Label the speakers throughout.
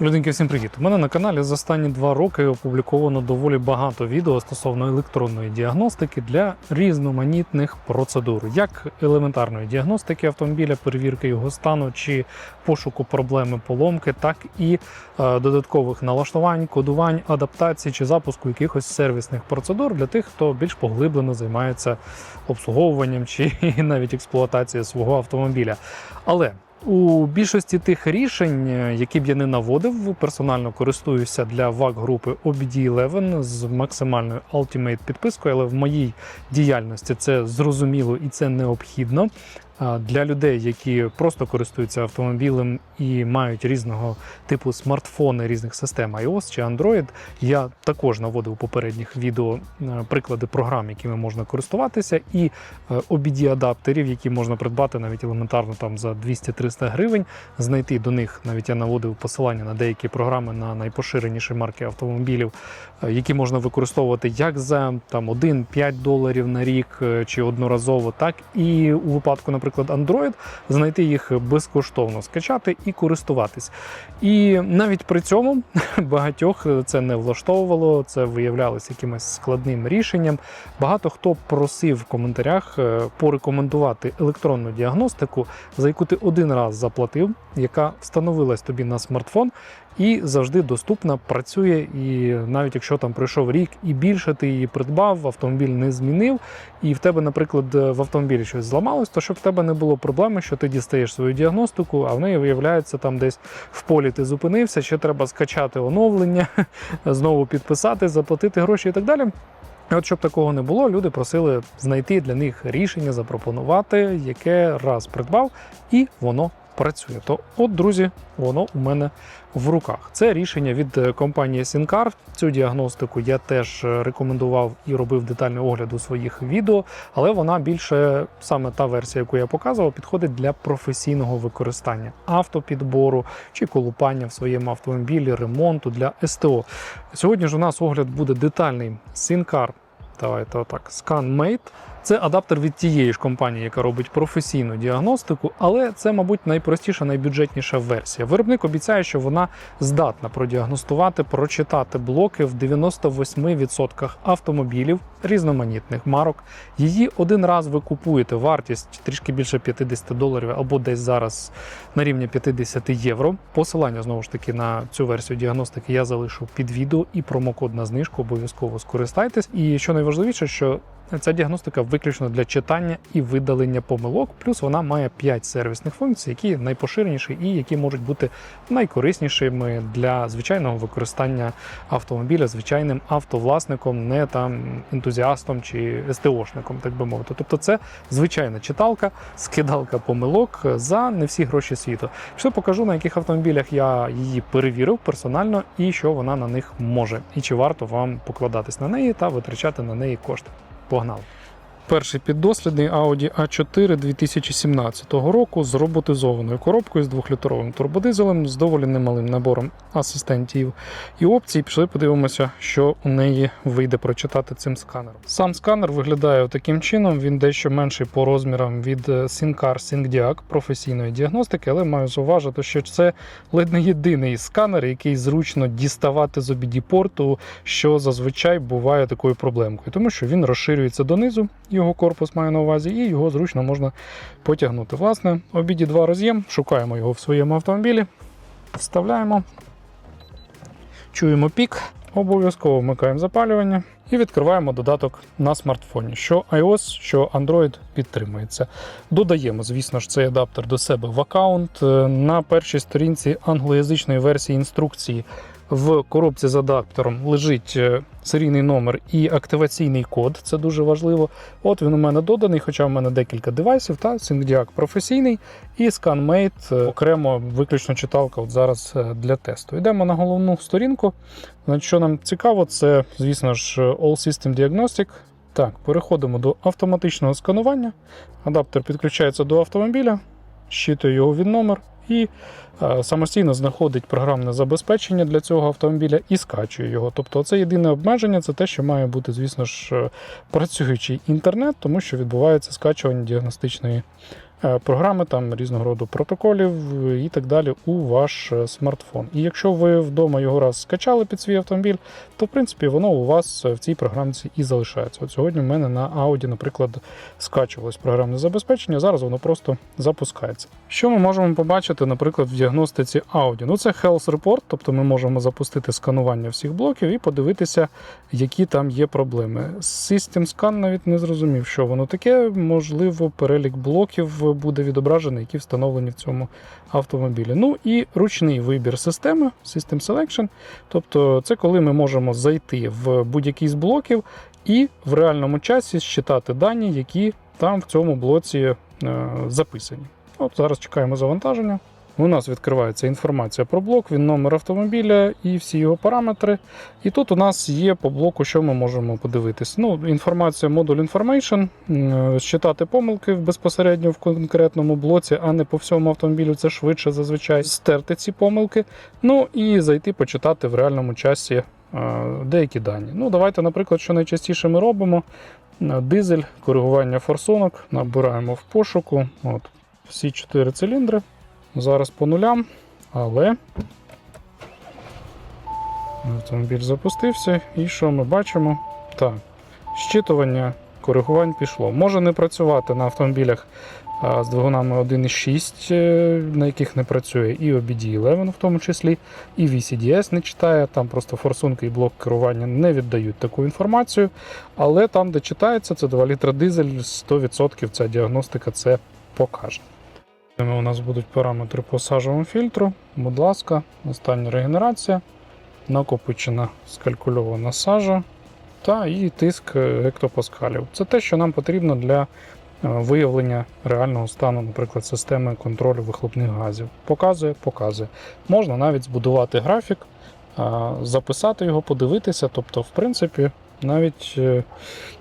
Speaker 1: Людинки, всім привіт! У мене на каналі за останні два роки опубліковано доволі багато відео стосовно електронної діагностики для різноманітних процедур, як елементарної діагностики автомобіля, перевірки його стану чи пошуку проблеми поломки, так і е, додаткових налаштувань, кодувань, адаптацій чи запуску якихось сервісних процедур для тих, хто більш поглиблено займається обслуговуванням чи навіть експлуатацією свого автомобіля. Але у більшості тих рішень, е, які б я не наводив, персонально користуюся для ВАК групи OBD11 з максимальною Ultimate підпискою, але в моїй діяльності це зрозуміло і це необхідно. Для людей, які просто користуються автомобілем і мають різного типу смартфони різних систем iOS чи Android, я також наводив у попередніх відео е, приклади програм, якими можна користуватися, і OBD-адаптерів, які можна придбати навіть елементарно там за 200-300 гривень. Знайти до них навіть я наводив посилання на деякі програми на найпоширеніші марки автомобілів, е, які можна використовувати як за там 1-5 доларів на рік е, чи одноразово, так і у випадку, наприклад, Android, знайти їх безкоштовно, скачати і користуватись. І навіть при цьому багатьох це не влаштовувало, це виявлялося якимось складним рішенням. Багато хто просив в коментарях е, порекомендувати електронну діагностику, за яку ти один раз заплатив, яка встановилась тобі на смартфон. І завжди доступна, працює, і навіть якщо там пройшов рік і більше ти її придбав, автомобіль не змінив, і в тебе, наприклад, в автомобілі щось зламалось, то щоб в тебе не було проблеми, що ти дістаєш свою діагностику, а в неї виявляється там десь в полі ти зупинився, ще треба скачати оновлення, знову підписати, заплатити гроші і так далі. От щоб такого не було, люди просили знайти для них рішення, запропонувати, яке раз придбав, і воно працює. То, от, друзі, воно у мене в руках. Це рішення від е, компанії Sincar. Цю діагностику я теж е, рекомендував і робив детальний огляд у своїх відео, але вона більше саме та версія, яку я показував, підходить для професійного використання автопідбору чи колупання в своєму автомобілі, ремонту для СТО. Сьогодні ж у нас огляд буде детальний Sincar. Давайте отак. ScanMate. Це адаптер від тієї ж компанії, яка робить професійну діагностику, але це, мабуть, найпростіша, найбюджетніша версія. Виробник обіцяє, що вона здатна продіагностувати, прочитати блоки в 98% автомобілів різноманітних марок. Її один раз ви купуєте вартість трішки більше 50 доларів або десь зараз на рівні 50 євро. Посилання знову ж таки на цю версію діагностики я залишу під відео і промокод на знижку обов'язково скористайтесь. І що найважливіше, що Ця діагностика виключно для читання і видалення помилок, плюс вона має 5 сервісних функцій, які найпоширеніші і які можуть бути найкориснішими для звичайного використання автомобіля, звичайним автовласником, не там ентузіастом чи СТОшником, так би мовити. Тобто, це звичайна читалка, скидалка помилок за не всі гроші світу. Що покажу, на яких автомобілях я її перевірив персонально і що вона на них може, і чи варто вам покладатись на неї та витрачати на неї кошти. Погнали. Перший піддослідний Audi A4 2017 року з роботизованою коробкою з 2-літровим турбодизелем з доволі немалим набором асистентів і опцій. Пішли подивимося, що у неї вийде прочитати цим сканером. Сам сканер виглядає таким чином. Він дещо менший по розмірам від Sincar SyncDiag професійної діагностики, але маю зауважити, що це ледь не єдиний сканер, який зручно діставати з обіді-порту, що зазвичай буває такою проблемкою, тому що він розширюється донизу його корпус має на увазі, і його зручно можна потягнути. Власне, обіді два роз'єм, шукаємо його в своєму автомобілі, вставляємо, чуємо пік, обов'язково вмикаємо запалювання і відкриваємо додаток на смартфоні. Що iOS, що Android підтримується. Додаємо, звісно ж, цей адаптер до себе в аккаунт. На першій сторінці англоязичної версії інструкції. В коробці з адаптером лежить е, серійний номер і активаційний код. Це дуже важливо. От він у мене доданий, хоча в мене декілька девайсів. Та SyncDiag професійний і ScanMate е, окремо виключно читалка от зараз е, для тесту. Йдемо на головну сторінку. Що нам цікаво, це, звісно ж, All System Diagnostic. Так, переходимо до автоматичного сканування. Адаптер підключається до автомобіля, щитує його від номер і е, самостійно знаходить програмне забезпечення для цього автомобіля і скачує його. Тобто, це єдине обмеження, це те, що має бути, звісно ж, е, працюючий інтернет, тому що відбувається скачування діагностичної програми там різного роду протоколів е, і так далі у ваш е, смартфон. І якщо ви вдома його раз скачали під свій автомобіль, то в принципі воно у вас е, в цій програмці і залишається. От сьогодні в мене на Audi, наприклад, скачувалось програмне забезпечення. Зараз воно просто запускається. Що ми можемо побачити, наприклад, в діагностиці Audi? Ну це Health Report, тобто ми можемо запустити сканування всіх блоків і подивитися, які там є проблеми. System Scan навіть не зрозумів, що воно таке. Можливо, перелік блоків буде відображений, які встановлені в цьому автомобілі. Ну і ручний вибір системи System Selection. Тобто, це коли ми можемо зайти в будь-який з блоків і в реальному часі считати дані, які там в цьому блоці е, записані. От зараз чекаємо завантаження. У нас відкривається інформація про блок, він номер автомобіля і всі його параметри. І тут у нас є по блоку, що ми можемо подивитись. Ну, інформація модуль Information, м, считати помилки безпосередньо в конкретному блоці, а не по всьому автомобілю. Це швидше зазвичай стерти ці помилки. Ну і зайти почитати в реальному часі е, деякі дані. Ну, давайте, наприклад, що найчастіше ми робимо. Е, Дизель, коригування форсунок, набираємо в пошуку. От, всі чотири циліндри. Зараз по нулям, але автомобіль запустився. І що ми бачимо? Так, щитування коригувань пішло. Може не працювати на автомобілях з двигунами 1.6, е, на яких не працює і OBD11 в тому числі, і VCDS не читає. Там просто форсунки і блок керування не віддають таку інформацію. Але там, де читається, це 2 літра дизель, 100% ця діагностика це покаже. У нас будуть параметри по сажовому фільтру. Будь ласка, остання регенерація, накопичена скалькульована сажа та і тиск гектопаскалів. Це те, що нам потрібно для е, виявлення реального стану, наприклад, системи контролю вихлопних газів. Показує, показує. Можна навіть збудувати графік, записати його, подивитися. Тобто, в принципі, навіть е,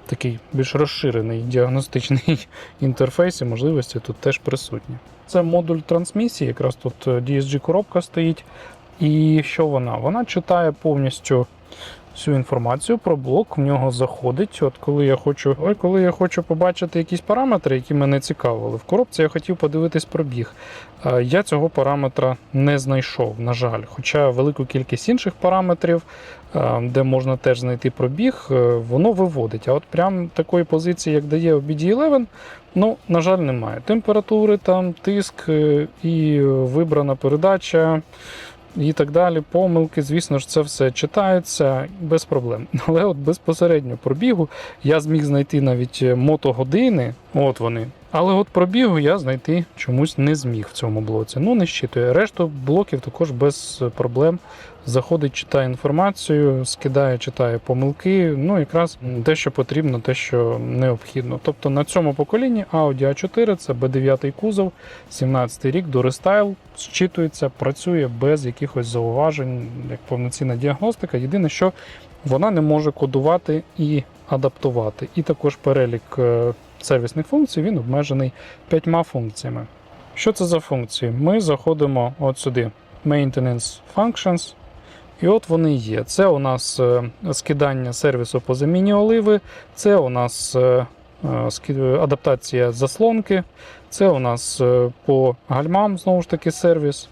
Speaker 1: такий більш розширений діагностичний інтерфейс і можливості тут теж присутні. Це модуль трансмісії, якраз тут е, DSG-коробка стоїть. І що вона? Вона читає повністю всю інформацію про блок, в нього заходить. От коли я хочу, ой, коли я хочу побачити якісь параметри, які мене цікавили. В коробці я хотів подивитись пробіг. Е, Я цього параметра не знайшов, на жаль. Хоча велику кількість інших параметрів, е, де можна теж знайти пробіг, е, воно виводить. А от прям такої позиції, як дає OBD11, ну, на жаль, немає. Температури, там, тиск і вибрана передача. І так далі, помилки, звісно ж, це все читається без проблем. Але от безпосередньо пробігу я зміг знайти навіть е, мотогодини, от вони. Але от пробігу я знайти чомусь не зміг в цьому блоці. Ну, не щитує. Решту блоків також без проблем заходить, читає інформацію, скидає, читає помилки. Ну, якраз те, що потрібно, те, що необхідно. Тобто на цьому поколінні Audi A4 це B9 кузов, 17 рік, до рестайл, зчитується, працює без якихось зауважень, як повноцінна діагностика. Єдине, що вона не може кодувати і адаптувати. І також перелік е, сервісних функцій він обмежений п'ятьма функціями. Що це за функції? Ми заходимо от сюди: Maintenance Functions. І от вони є. Це у нас е, скидання сервісу по заміні оливи, це у нас е, е, адаптація заслонки, це у нас по гальмам, знову ж таки, сервіс,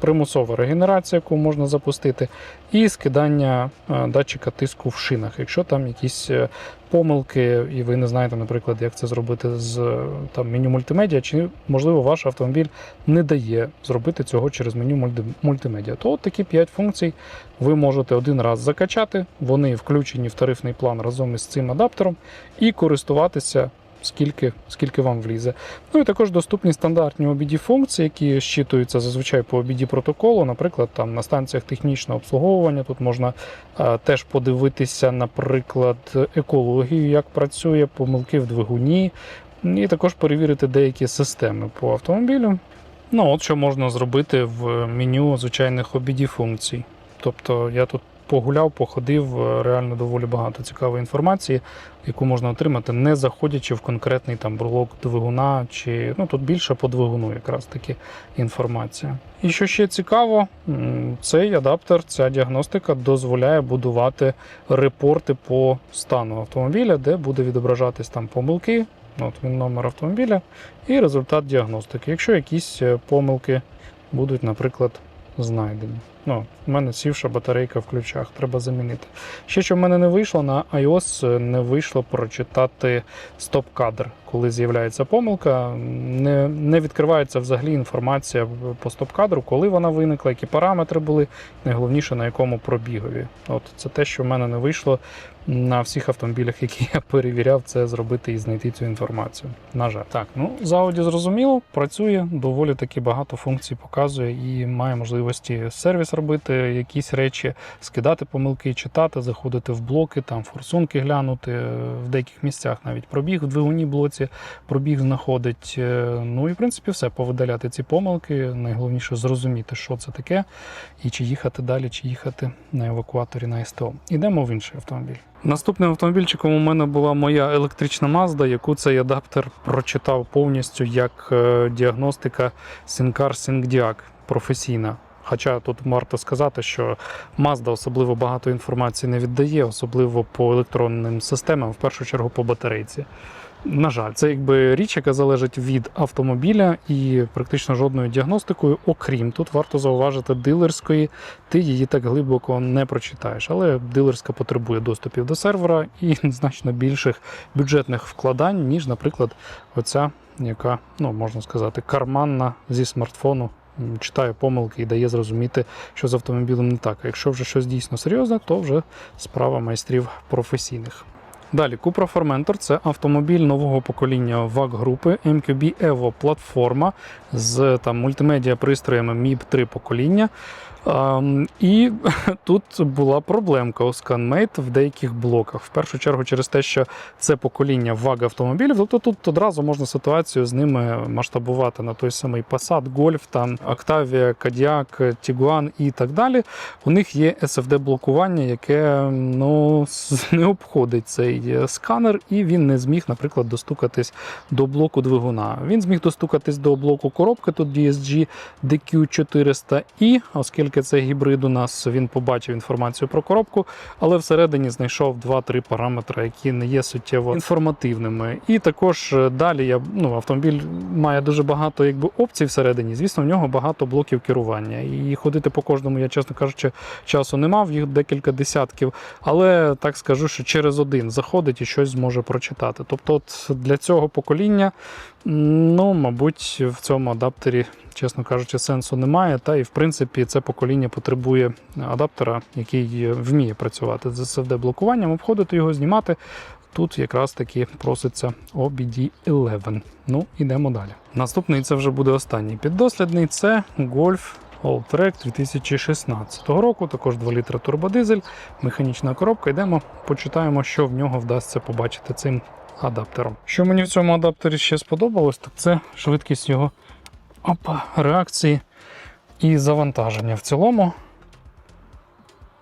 Speaker 1: примусова регенерація, яку можна запустити, і скидання е, датчика тиску в шинах, якщо там якісь е, помилки, і ви не знаєте, наприклад, як це зробити з е, там, меню мультимедіа, чи можливо ваш автомобіль не дає зробити цього через меню мультимедіа. То от такі 5 функцій ви можете один раз закачати, вони включені в тарифний план разом із цим адаптером, і користуватися. Скільки, скільки вам влізе. Ну і також доступні стандартні OBD функції, які щитуються зазвичай по OBD протоколу. Наприклад, там на станціях технічного обслуговування тут можна е, теж подивитися, наприклад, екологію, як працює, помилки в двигуні, і також перевірити деякі системи по автомобілю. Ну, от що можна зробити в меню звичайних OBD функцій. Тобто я тут погуляв, походив, е, реально доволі багато цікавої інформації, яку можна отримати, не заходячи в конкретний там блок двигуна, чи ну тут більше по двигуну якраз таки інформація. І що ще цікаво, цей адаптер, ця діагностика дозволяє будувати репорти по стану автомобіля, де буде відображатись там помилки, От він номер автомобіля і результат діагностики. Якщо якісь е, помилки будуть, наприклад, знайдені. Ну, в мене сівша батарейка в ключах, треба замінити. Ще що в мене не вийшло, на iOS не вийшло прочитати стоп-кадр. Коли з'являється помилка, не, не відкривається взагалі інформація по стоп-кадру, коли вона виникла, які параметри були, найголовніше на якому пробігові. От це те, що в мене не вийшло на всіх автомобілях, які я перевіряв, це зробити і знайти цю інформацію. На жаль, так ну з Audi зрозуміло, працює доволі таки багато функцій показує і має можливості сервіс робити, якісь речі, скидати помилки, читати, заходити в блоки, там форсунки глянути в деяких місцях, навіть пробіг в двигуні блоці, пробіг знаходить. Е, Ну і в принципі все повидаляти ці помилки. Найголовніше зрозуміти, що це таке, і чи їхати далі, чи їхати на евакуаторі на СТО. Ідемо в інший автомобіль. Наступним автомобільчиком у мене була моя електрична Mazda, яку цей адаптер прочитав повністю як е, діагностика SynCar SyncDiag професійна. Хоча тут варто сказати, що Mazda особливо багато інформації не віддає, особливо по електронним системам, в першу чергу по батарейці. На жаль, це якби річ, яка залежить від автомобіля і практично жодною діагностикою, окрім тут варто зауважити дилерської, ти її так глибоко не прочитаєш. Але дилерська потребує доступів до сервера і значно більших бюджетних вкладань, ніж, наприклад, оця, яка, ну можна сказати, карманна зі смартфону. Читає помилки і дає зрозуміти, що з автомобілем не так. А якщо вже щось дійсно серйозне, то вже справа майстрів професійних. Далі Cupra Formentor – це автомобіль нового покоління ваг групи MQB Evo платформа з там мультимедіа пристроями MIB 3 покоління. Ем, і тут була проблемка у ScanMate в деяких блоках. В першу чергу через те, що це покоління VAG автомобілів. Тобто тут одразу можна ситуацію з ними масштабувати на той самий Passat, Golf, там Octavia, Kodiaq, Tiguan і так далі. У них є SFD-блокування, яке ну, не обходить цей е, сканер, і він не зміг, наприклад, достукатись до блоку двигуна. Він зміг достукатись до блоку коробки, тут DSG DQ400 і, оскільки це гібрид у нас, він побачив інформацію про коробку, але всередині знайшов 2-3 параметри, які не є суттєво інформативними. І також е, далі я, ну, автомобіль має дуже багато якби, опцій всередині. Звісно, в нього багато блоків керування. І ходити по кожному, я, чесно кажучи, часу не мав, їх декілька десятків. Але так скажу, що через один заходить і щось зможе прочитати. Тобто, от для цього покоління, ну, мабуть, в цьому адаптері, чесно кажучи, сенсу немає. Та і в принципі це покоління потребує адаптера, який вміє працювати з SSD-блокуванням, обходити його, знімати. Тут якраз таки проситься OBD11. Ну, ідемо далі. Наступний це вже буде останній піддослідний. Це Golf Alltrack 2016 року. Також 2 літра турбодизель, механічна коробка. Йдемо, почитаємо, що в нього вдасться побачити цим адаптером. Що мені в цьому адаптері ще сподобалось, так це швидкість його опа, реакції і завантаження. В цілому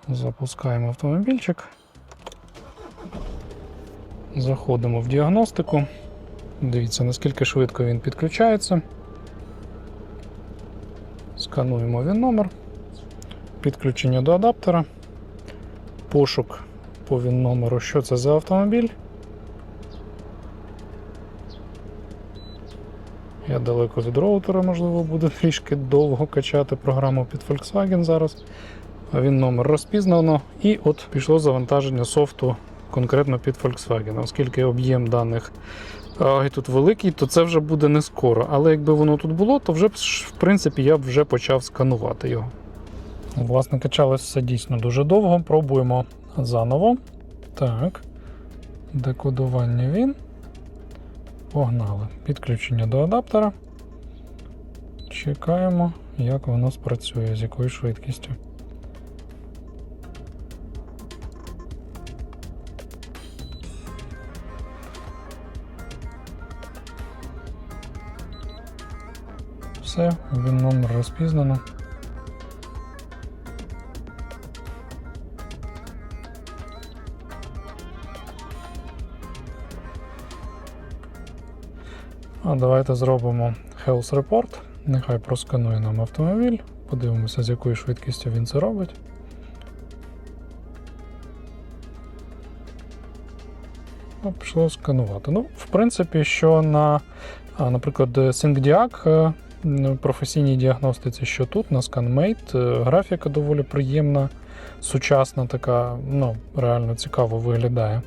Speaker 1: запускаємо автомобільчик. Заходимо в діагностику. Дивіться, наскільки швидко він підключається. Скануємо він номер. Підключення до адаптера. Пошук по він номеру, що це за автомобіль. Далеко від роутера, можливо, буде трішки довго качати програму під Volkswagen зараз. Він номер розпізнано. І от пішло завантаження софту конкретно під Volkswagen. Оскільки об'єм даних а, тут великий, то це вже буде не скоро. Але якби воно тут було, то вже в принципі я б вже почав сканувати його. Власне, качалось все дійсно дуже довго. Пробуємо заново. Так. Декодування він. Погнали. Підключення до адаптера. Чекаємо, як воно спрацює, з якою швидкістю. Все, він номер розпізнано. А давайте зробимо Health Report. Нехай просканує нам автомобіль. Подивимося, з якою швидкістю він це робить. Ну, пішло сканувати. Ну, в принципі, що на, наприклад, SyncDiag е, професійній діагностиці, що тут на ScanMate, е, графіка доволі приємна, сучасна, така, ну, реально цікаво виглядає.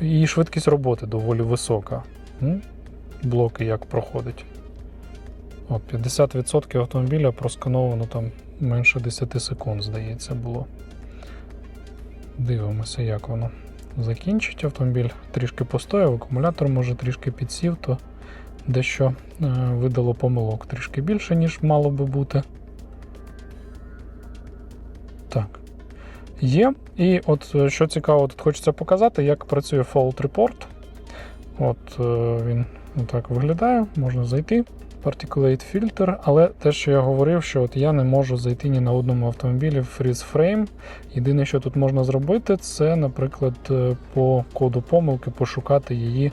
Speaker 1: І швидкість роботи доволі висока. Блоки як проходить. От, 50% автомобіля проскановано там менше 10 секунд, здається, було. Дивимося, як воно закінчить автомобіль. Трішки постояв, акумулятор може трішки підсів, то дещо е, видало помилок трішки більше, ніж мало би бути. Так. Є. І от е, що цікаво, тут хочеться показати, як працює Fault Report. От е, він так виглядає, можна зайти. Particulate Filter, але те, що я говорив, що от я не можу зайти ні на одному автомобілі в Freeze Frame. Єдине, що тут можна зробити, це, наприклад, е, по коду помилки пошукати її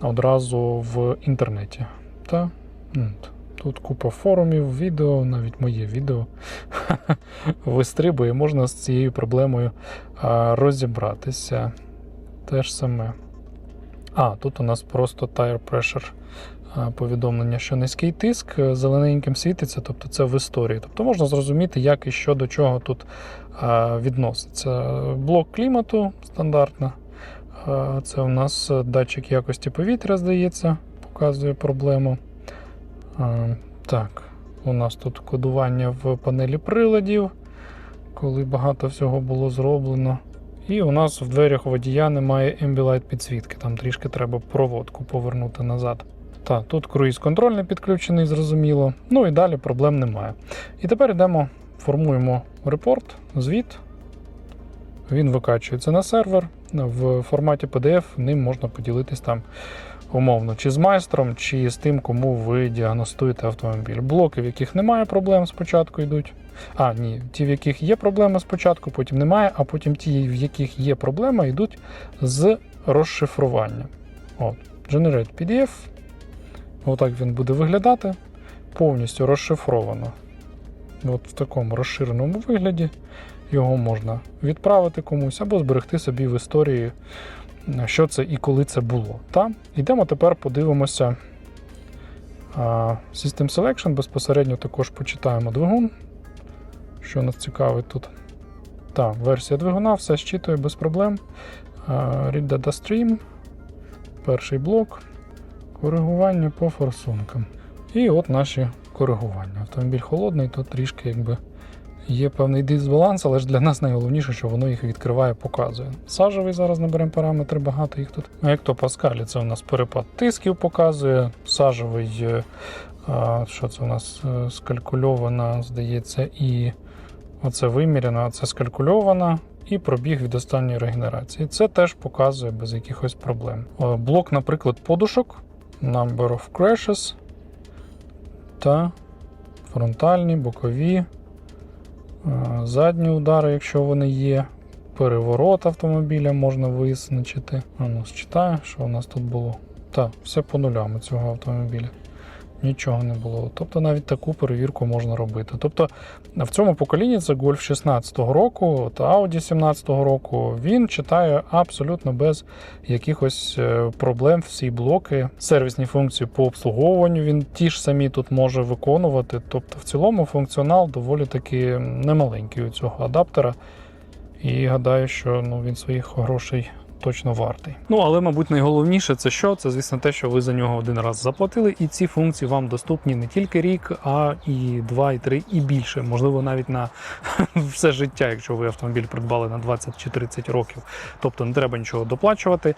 Speaker 1: одразу в інтернеті. Та тут купа форумів, відео, навіть моє відео вистрибує, можна з цією проблемою розібратися. Те ж саме. А, тут у нас просто tire pressure повідомлення, що низький тиск е, зелененьким світиться, тобто це в історії. Тобто можна зрозуміти, як і що до чого тут відноситься. Блок клімату стандартно. Це у нас датчик якості повітря, здається, показує проблему. Так, у нас тут кодування в панелі приладів, коли багато всього було зроблено. І у нас в дверях водія немає Ambilight підсвітки, там трішки треба проводку повернути назад. Так, тут круїз контроль не підключений, зрозуміло. Ну і далі проблем немає. І тепер йдемо, формуємо репорт, звіт. Він викачується на сервер. В форматі PDF ним можна поділитись там умовно, чи з майстром, чи з тим, кому ви діагностуєте автомобіль. Блоки, в яких немає проблем, спочатку йдуть. А, ні, ті, в яких є проблема спочатку, потім немає, а потім ті, в яких є проблема, йдуть з розшифрування. От. Generate PDF. Отак він буде виглядати. Повністю розшифровано. От в такому розширеному вигляді. Його можна відправити комусь або зберегти собі в історії, що це і коли це було. Та? Йдемо тепер подивимося. System Selection безпосередньо також почитаємо двигун. Що нас цікавить тут? Так, версія двигуна, все щитує без проблем. Read Data Stream. Перший блок. Коригування по форсункам. І от наші коригування. Автомобіль холодний, то трішки якби є певний дисбаланс, але ж для нас найголовніше, що воно їх відкриває, показує. Сажевий зараз наберемо параметри, багато їх тут. А як то Паскалі, це у нас перепад тисків показує. Сажевий, е, що це у нас е, скалькульована, здається, і оце виміряно, а це скалькульована. І пробіг від останньої регенерації. Це теж показує без якихось проблем. Е, Блок, наприклад, подушок, number of crashes та фронтальні, бокові, задні удари, якщо вони є. Переворот автомобіля можна визначити. А ну, считаю, що у нас тут було. Так, все по нулям цього автомобіля. Нічого не було. Тобто навіть таку перевірку можна робити. Тобто в цьому поколінні це Golf 16-го року та Audi 17-го року. Він читає абсолютно без якихось е, проблем всі блоки. Сервісні функції по обслуговуванню він ті ж самі тут може виконувати. Тобто, в цілому функціонал доволі таки немаленький у цього адаптера. І гадаю, що ну, він своїх грошей точно вартий. Ну але, мабуть, найголовніше це що? Це, звісно, те, що ви за нього один раз заплатили, і ці функції вам доступні не тільки рік, а і два, і три, і більше. Можливо, навіть на все життя, якщо ви автомобіль придбали на 20 чи 30 років. Тобто не треба нічого доплачувати.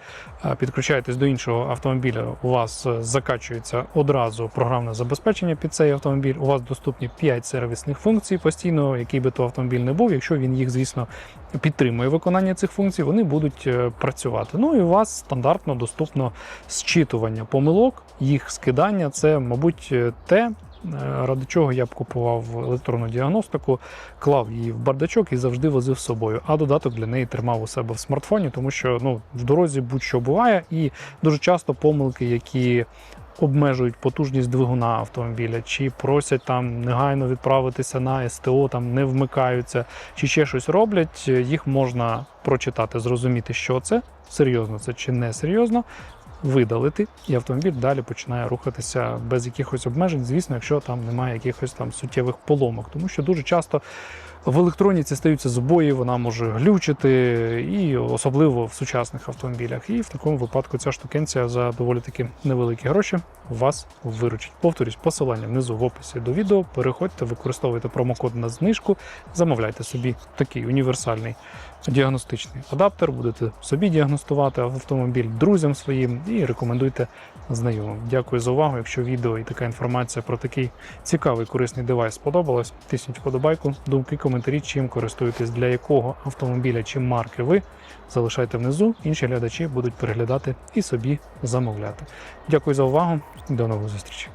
Speaker 1: Підключаєтесь до іншого автомобіля. У вас е, закачується одразу програмне забезпечення під цей автомобіль. У вас доступні 5 сервісних функцій постійно, який би то автомобіль не був. Якщо він їх, звісно, підтримує виконання цих функцій, вони будуть е, працювати. Ну і у вас стандартно доступно зчитування помилок, їх скидання. Це, мабуть, те. е, Ради чого я б купував електронну діагностику, клав її в бардачок і завжди возив з собою. А додаток для неї тримав у себе в смартфоні, тому що ну, в дорозі будь-що буває, і дуже часто помилки, які обмежують потужність двигуна автомобіля, чи просять там негайно відправитися на СТО, там не вмикаються, чи ще щось роблять, їх можна прочитати, зрозуміти, що це, серйозно це чи не серйозно, видалити, і автомобіль далі починає рухатися без якихось обмежень, звісно, якщо там немає якихось там суттєвих поломок. Тому що дуже часто в електроніці стаються збої, вона може глючити, і особливо в сучасних автомобілях. І в такому випадку ця штукенція за доволі таки невеликі гроші вас виручить. Повторюсь, посилання внизу в описі до відео. Переходьте, використовуйте промокод на знижку, замовляйте собі такий універсальний діагностичний адаптер, будете собі діагностувати автомобіль друзям своїм і рекомендуйте знайомим. Дякую за увагу. Якщо відео і така інформація про такий цікавий корисний девайс сподобалась, тисніть вподобайку, думки, коментарі, чим користуєтесь, для якого автомобіля чи марки ви залишайте внизу. Інші глядачі будуть переглядати і собі замовляти. Дякую за увагу. До нових зустрічей.